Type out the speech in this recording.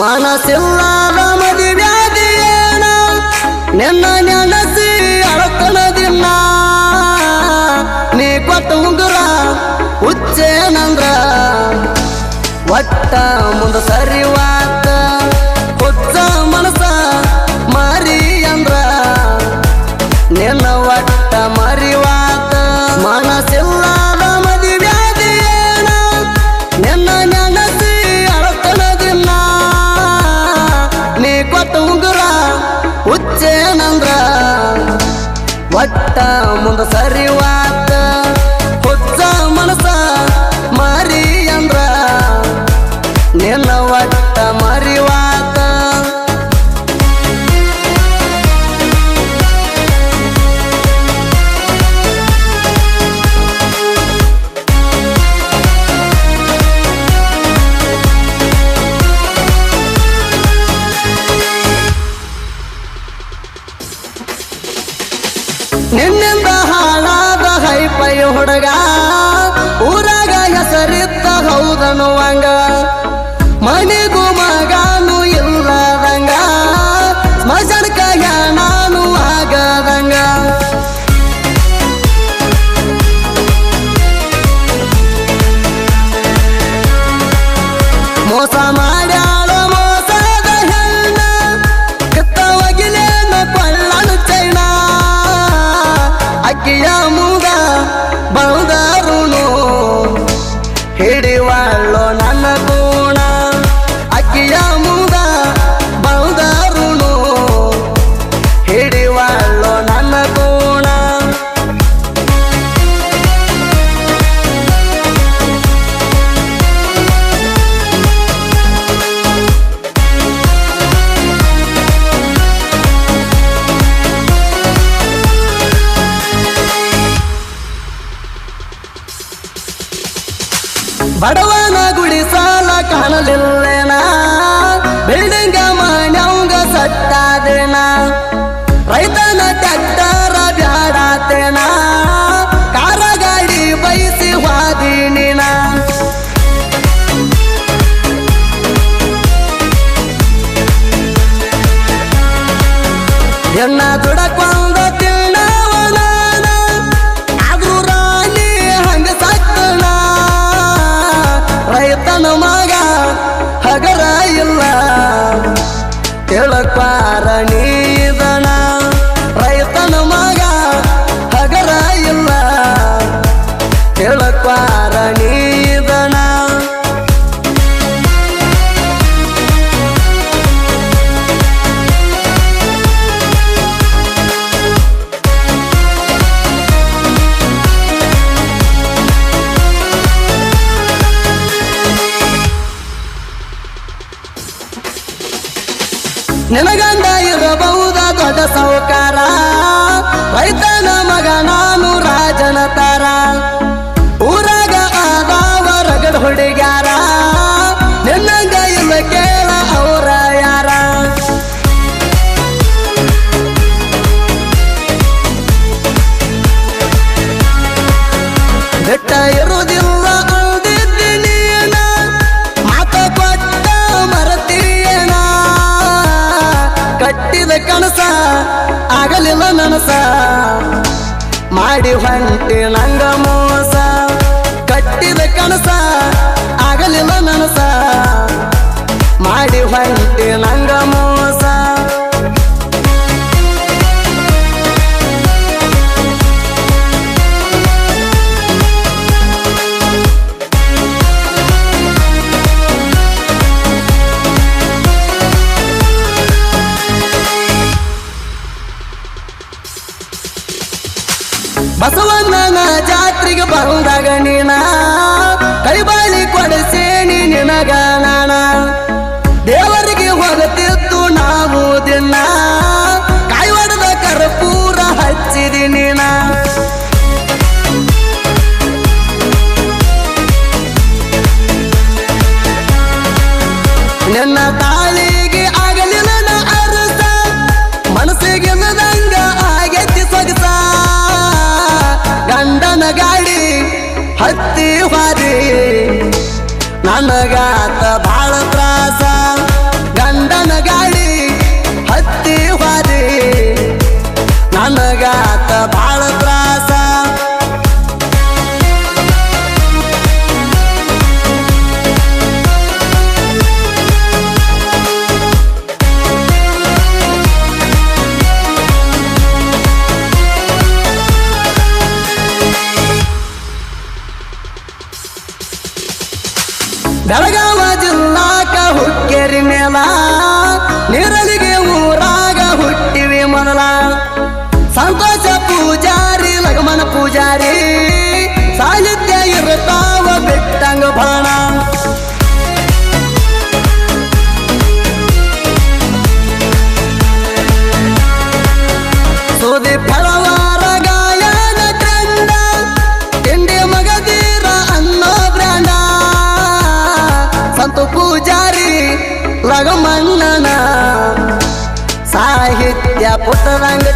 ಮನಸ್ಸಿಲ್ಲದ ಮದುವ್ಯಾದಿಯೇನ? ನಿನ್ನ ನೆನಸಿ ಅಳತನ ದಿನ ನೀ ಕೊಟ್ಟ ಉಂಗುರ ಹುಚ್ಚೇನಂದ್ರ? ಒಟ್ಟ ಮುಂದ ಸರಿವಾತ ಒಟ್ಟ ಮುಂದ ಸರಿವಾತ ಹುಚ್ಚ ಮನಸ ಮಾರಿ ಅಂದ್ರ ನಿನ್ನ ಒಟ್ಟ ಮರಿವಾತ ಹೌದನುವಂಗ ಮನೆಗೂ ಮಗಾನು ಇಲ್ಲದಂಗ. ಸ್ಮಶಾನಕ್ಕ ನಾನು ಆಗದಂಗ. ಮೋಸ ಮಾಡ್ಯಾಳ ಮೋಸದ ಹೆಣ್ಣ. ಕಿತ್ತ ಒಗಿಲೇನ ಕೊಳ್ಳನು ಚೈನ. ಅಕ್ಕಿಯ ಬಡವನ ಗುಡಿ ಸಾಲ ಕಾಣಲಿಲ್ಲೇನ? ಬಿಲ್ಡಿಂಗ ಮನ್ಯವಂಗ ಸಟ್ಟಾದೇನ ತಿಳಕ್ವಾರ ನೀದಣ. ನಿನಗಂಡ ಇರಬಹುದ ದೊಡ್ಡ ಸೌಕಾರ. ಬಿಟ್ಟ ಇರುವುದಿಲ್ಲ ಅಂದಿದ್ದಿ ನೀನ ಮಾತ ಕೊಟ್ಟ ಮರತೀಯನ ಕಟ್ಟಿದ ಕನಸ ಆಗಲಿಲ್ಲ ನನಸ. ಮಾಡಿ ಹೊಂಟಿ ನಂಗ ಮೋಸ. ಕಟ್ಟಿದ ಕನಸ ಆಗಲಿಲ್ಲ ನನಸ. ಮಾಡಿ ಹೊಂಟಿ ನಂಗ ಮೋಸ. ಬಸವಣ್ಣನ ಜಾತ್ರೆಗೆ ಬಂದಾಗ ನೀನ ಕೈಬಾಳಿ ಕೊಡಿಸೇನಿ ನಿನಗ ನಾನ. जमा ಪುಟ್ಟರಂಗ